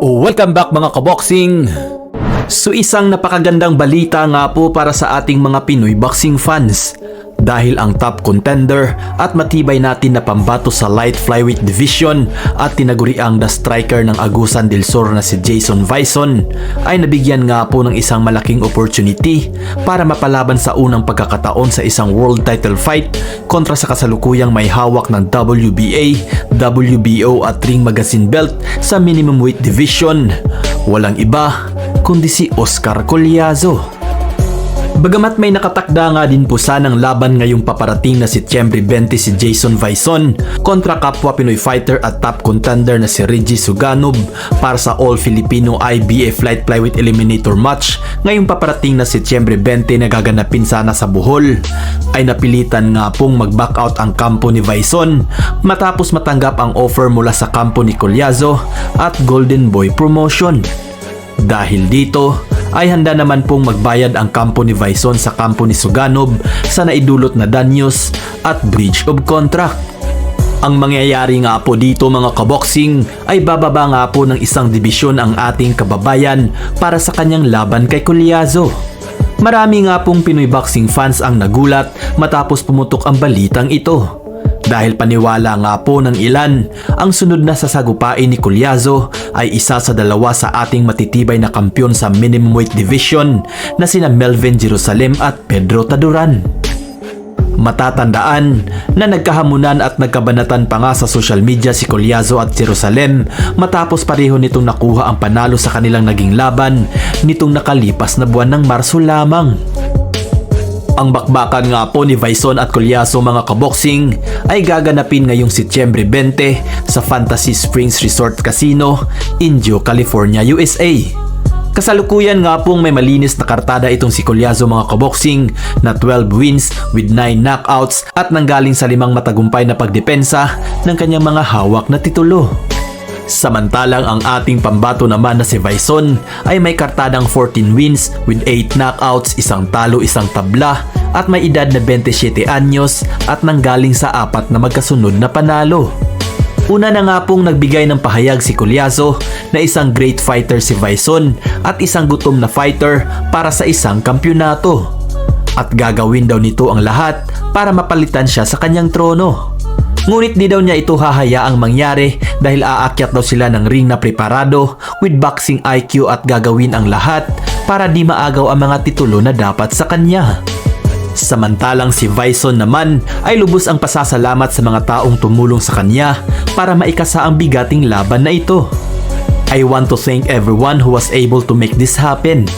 Welcome back mga kaboxing! So isang napakagandang balita nga po para sa ating mga Pinoy boxing fans dahil ang top contender at matibay natin na pambato sa light flyweight division at tinaguriang the striker ng Agusan del Sur na si Jason Vison ay nabigyan nga po ng isang malaking opportunity para mapalaban sa unang pagkakataon sa isang world title fight kontra sa kasalukuyang may hawak ng WBA, WBO at Ring Magazine belt sa minimum weight division. Walang iba kundi si Oscar Colliazo. Bagamat may nakatakda nga din po sanang laban ngayong paparating na Setyembre 20 si Jason Vison kontra kapwa Pinoy fighter at top contender na si Reggie Suganov para sa All Filipino IBF Light Flyweight Eliminator match ngayong paparating na Setyembre 20 na gaganapin sana sa Bohol ay napilitan nga pong mag-back out ang kampo ni Vison matapos matanggap ang offer mula sa kampo ni Colliazo at Golden Boy Promotion. Dahil dito, ay handa naman pong magbayad ang kampo ni Vison sa kampo ni Suganov sa naidulot na danyos at breach of contract. Ang mangyayari nga po dito mga kaboxing ay bababa nga po ng isang dibisyon ang ating kababayan para sa kanyang laban kay Colliazo. Marami nga pong Pinoy boxing fans ang nagulat matapos pumutok ang balitang ito. Dahil paniwala nga po ng ilan, ang sunod na sasagupain ni Colliazo ay isa sa dalawa sa ating matitibay na kampyon sa minimum weight division na sina Melvin Jerusalem at Pedro Taduran. Matatandaan na nagkahamunan at nagkabanatan pa nga sa social media si Colliazo at Jerusalem matapos pareho nitong nakuha ang panalo sa kanilang naging laban nitong nakalipas na buwan ng Marso lamang. Ang bakbakan nga po ni Vison at Colliazo mga kaboxing ay gaganapin ngayong Setyembre 20 sa Fantasy Springs Resort Casino, Indio, California, USA. Kasalukuyan nga pong may malinis na kartada itong si Colliazo mga kaboxing na 12 wins with 9 knockouts at nanggaling sa limang matagumpay na pagdepensa ng kanyang mga hawak na titulo. Samantalang ang ating pambato naman na si Vison ay may kartadang 14 wins with 8 knockouts, isang talo, isang tabla at may edad na 27 anyos at nanggaling sa apat na magkasunod na panalo. Una na nga pong nagbigay ng pahayag si Colliazo na isang great fighter si Vison at isang gutom na fighter para sa isang kampyonato. At gagawin daw nito ang lahat para mapalitan siya sa kanyang trono. Ngunit di daw niya ito hahayaang mangyari dahil aakyat daw sila ng ring na preparado with boxing IQ at gagawin ang lahat para di maagaw ang mga titulo na dapat sa kanya. Samantalang si Vison naman ay lubos ang pasasalamat sa mga taong tumulong sa kanya para maikasa ang bigating laban na ito. I want to thank everyone who was able to make this happen.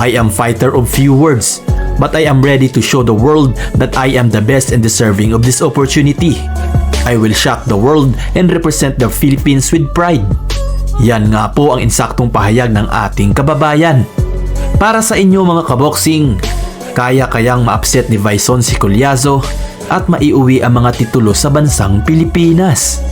I am fighter of few words, but I am ready to show the world that I am the best and deserving of this opportunity. I will shock the world and represent the Philippines with pride. Yan nga po ang insaktong pahayag ng ating kababayan. Para sa inyo mga kaboxing, kaya kayang ma-upset ni Vison si Colliazo at maiuwi ang mga titulo sa bansang Pilipinas.